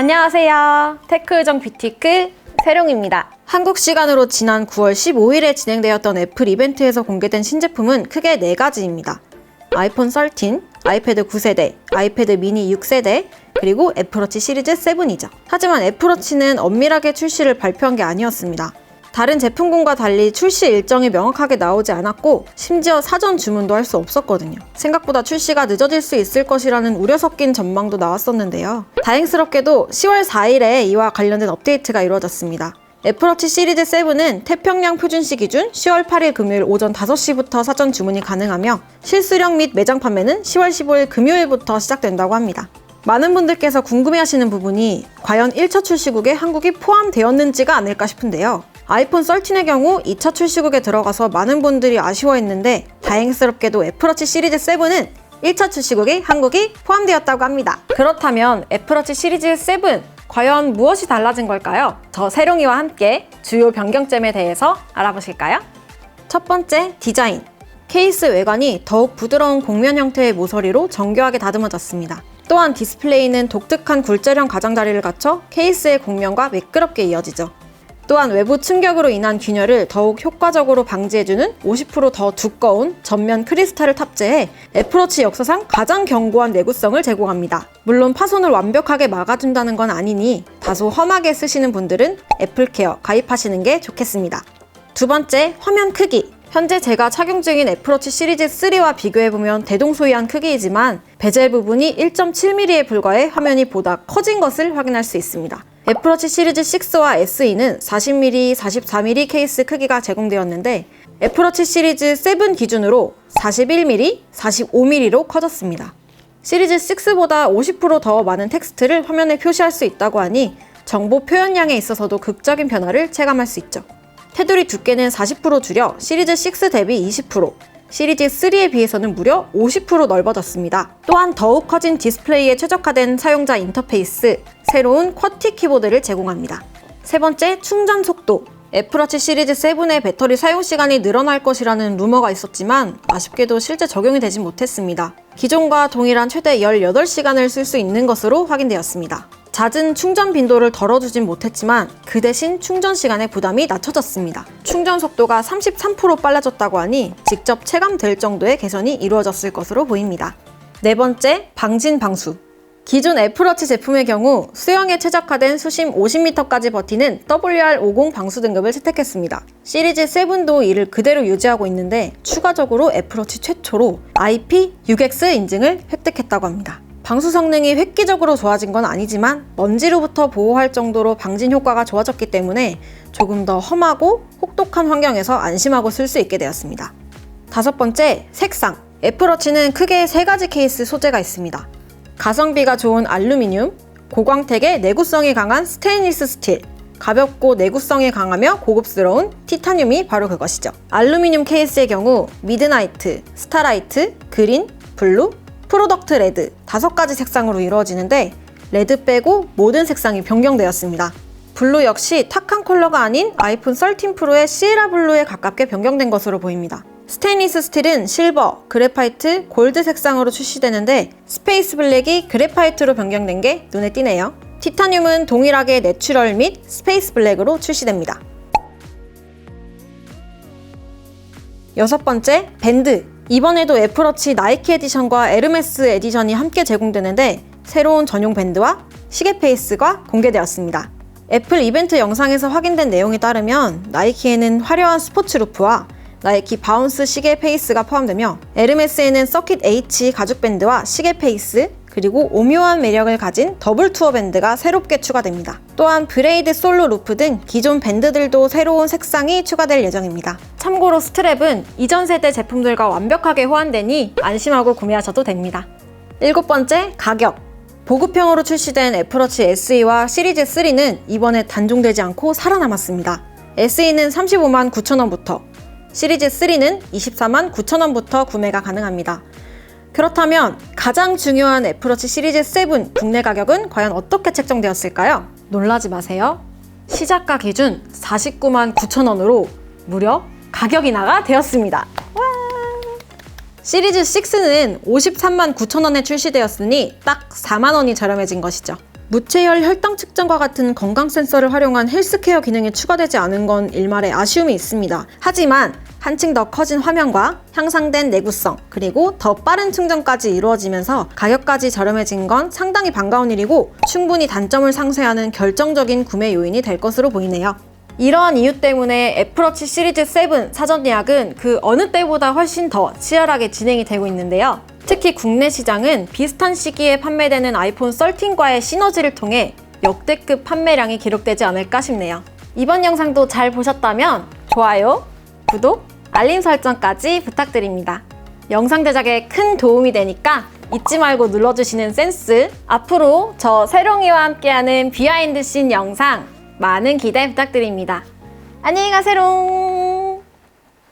안녕하세요. 테크의정 뷰티크 세룡입니다. 한국 시간으로 지난 9월 15일에 진행되었던 애플 이벤트에서 공개된 신제품은 크게 4가지입니다. 아이폰 13, 아이패드 9세대, 아이패드 미니 6세대, 그리고 애플워치 시리즈 7이죠. 하지만 애플워치는 엄밀하게 출시를 발표한 게 아니었습니다. 다른 제품군과 달리 출시 일정이 명확하게 나오지 않았고 심지어 사전 주문도 할 수 없었거든요. 생각보다 출시가 늦어질 수 있을 것이라는 우려 섞인 전망도 나왔었는데요. 다행스럽게도 10월 4일에 이와 관련된 업데이트가 이루어졌습니다. 애플워치 시리즈 7은 태평양 표준시 기준 10월 8일 금요일 오전 5시부터 사전 주문이 가능하며 실수령 및 매장 판매는 10월 15일 금요일부터 시작된다고 합니다. 많은 분들께서 궁금해하시는 부분이 과연 1차 출시국에 한국이 포함되었는지가 아닐까 싶은데요. 아이폰 13의 경우 2차 출시국에 들어가서 많은 분들이 아쉬워했는데 다행스럽게도 애플워치 시리즈 7은 1차 출시국에 한국이 포함되었다고 합니다. 그렇다면 애플워치 시리즈 7 과연 무엇이 달라진 걸까요? 저 세롱이와 함께 주요 변경점에 대해서 알아보실까요? 첫 번째, 디자인. 케이스 외관이 더욱 부드러운 곡면 형태의 모서리로 정교하게 다듬어졌습니다. 또한 디스플레이는 독특한 굴절형 가장자리를 갖춰 케이스의 곡면과 매끄럽게 이어지죠. 또한 외부 충격으로 인한 균열을 더욱 효과적으로 방지해주는 50%더 두꺼운 전면 크리스탈을 탑재해 애플워치 역사상 가장 견고한 내구성을 제공합니다. 물론 파손을 완벽하게 막아준다는 건 아니니 다소 험하게 쓰시는 분들은 애플케어 가입하시는 게 좋겠습니다. 두 번째, 화면 크기. 현재 제가 착용 중인 애플워치 시리즈 3와 비교해보면 대동소이한 크기이지만 베젤 부분이 1.7mm에 불과해 화면이 보다 커진 것을 확인할 수 있습니다. 애플워치 시리즈 6와 SE는 40mm, 44mm 케이스 크기가 제공되었는데 애플워치 시리즈 7 기준으로 41mm, 45mm로 커졌습니다. 시리즈 6보다 50%더 많은 텍스트를 화면에 표시할 수 있다고 하니 정보 표현량에 있어서도 극적인 변화를 체감할 수 있죠. 테두리 두께는 40% 줄여 시리즈 6 대비 20%, 시리즈 3에 비해서는 무려 50% 넓어졌습니다. 또한 더욱 커진 디스플레이에 최적화된 사용자 인터페이스, 새로운 쿼티 키보드를 제공합니다. 세 번째, 충전 속도. 애플워치 시리즈 7의 배터리 사용 시간이 늘어날 것이라는 루머가 있었지만 아쉽게도 실제 적용이 되진 못했습니다. 기존과 동일한 최대 18시간을 쓸 수 있는 것으로 확인되었습니다. 잦은 충전 빈도를 덜어주진 못했지만 그 대신 충전 시간의 부담이 낮춰졌습니다. 충전 속도가 33% 빨라졌다고 하니 직접 체감될 정도의 개선이 이루어졌을 것으로 보입니다. 네 번째, 방진 방수. 기존 애플워치 제품의 경우 수영에 최적화된 수심 50m까지 버티는 WR50 방수 등급을 채택했습니다. 시리즈 7도 이를 그대로 유지하고 있는데 추가적으로 애플워치 최초로 IP6X 인증을 획득했다고 합니다. 방수 성능이 획기적으로 좋아진 건 아니지만 먼지로부터 보호할 정도로 방진 효과가 좋아졌기 때문에 조금 더 험하고 혹독한 환경에서 안심하고 쓸 수 있게 되었습니다. 다섯 번째, 색상. 애플워치는 크게 세 가지 케이스 소재가 있습니다. 가성비가 좋은 알루미늄, 고광택의 내구성이 강한 스테인리스 스틸, 가볍고 내구성이 강하며 고급스러운 티타늄이 바로 그것이죠. 알루미늄 케이스의 경우 미드나이트, 스타라이트, 그린, 블루, 프로덕트 레드 다섯 가지 색상으로 이루어지는데 레드 빼고 모든 색상이 변경되었습니다. 블루 역시 탁한 컬러가 아닌 아이폰 13 프로의 시에라 블루에 가깝게 변경된 것으로 보입니다. 스테인리스 스틸은 실버, 그래파이트, 골드 색상으로 출시되는데 스페이스 블랙이 그래파이트로 변경된 게 눈에 띄네요. 티타늄은 동일하게 내추럴 및 스페이스 블랙으로 출시됩니다. 여섯 번째, 밴드. 이번에도 애플워치 나이키 에디션과 에르메스 에디션이 함께 제공되는데 새로운 전용 밴드와 시계 페이스가 공개되었습니다. 애플 이벤트 영상에서 확인된 내용에 따르면 나이키에는 화려한 스포츠 루프와 나이키 바운스 시계 페이스가 포함되며 에르메스에는 서킷 H 가죽 밴드와 시계 페이스 그리고 오묘한 매력을 가진 더블 투어 밴드가 새롭게 추가됩니다. 또한 브레이드 솔로 루프 등 기존 밴드들도 새로운 색상이 추가될 예정입니다. 참고로 스트랩은 이전 세대 제품들과 완벽하게 호환되니 안심하고 구매하셔도 됩니다. 일곱 번째, 가격. 보급형으로 출시된 애플워치 SE와 시리즈 3는 이번에 단종되지 않고 살아남았습니다. SE는 35만 9천원부터, 시리즈 3는 24만 9천원부터 구매가 가능합니다. 그렇다면 가장 중요한 애플워치 시리즈 7 국내 가격은 과연 어떻게 책정되었을까요? 놀라지 마세요. 시작가 기준 49만 9천 원으로 무려 가격 인하가 되었습니다. 와! 시리즈 6는 53만 9천 원에 출시되었으니 딱 4만 원이 저렴해진 것이죠. 무체열 혈당 측정과 같은 건강 센서를 활용한 헬스케어 기능이 추가되지 않은 건 일말의 아쉬움이 있습니다. 하지만 한층 더 커진 화면과 향상된 내구성, 그리고 더 빠른 충전까지 이루어지면서 가격까지 저렴해진 건 상당히 반가운 일이고 충분히 단점을 상쇄하는 결정적인 구매 요인이 될 것으로 보이네요. 이러한 이유 때문에 애플워치 시리즈 7 사전 예약은 그 어느 때보다 훨씬 더 치열하게 진행이 되고 있는데요. 특히 국내 시장은 비슷한 시기에 판매되는 아이폰 13과의 시너지를 통해 역대급 판매량이 기록되지 않을까 싶네요. 이번 영상도 잘 보셨다면 좋아요, 구독, 알림 설정까지 부탁드립니다. 영상 제작에 큰 도움이 되니까 잊지 말고 눌러주시는 센스. 앞으로 저 세롱이와 함께하는 비하인드 씬 영상 많은 기대 부탁드립니다. 안녕히 가세롱!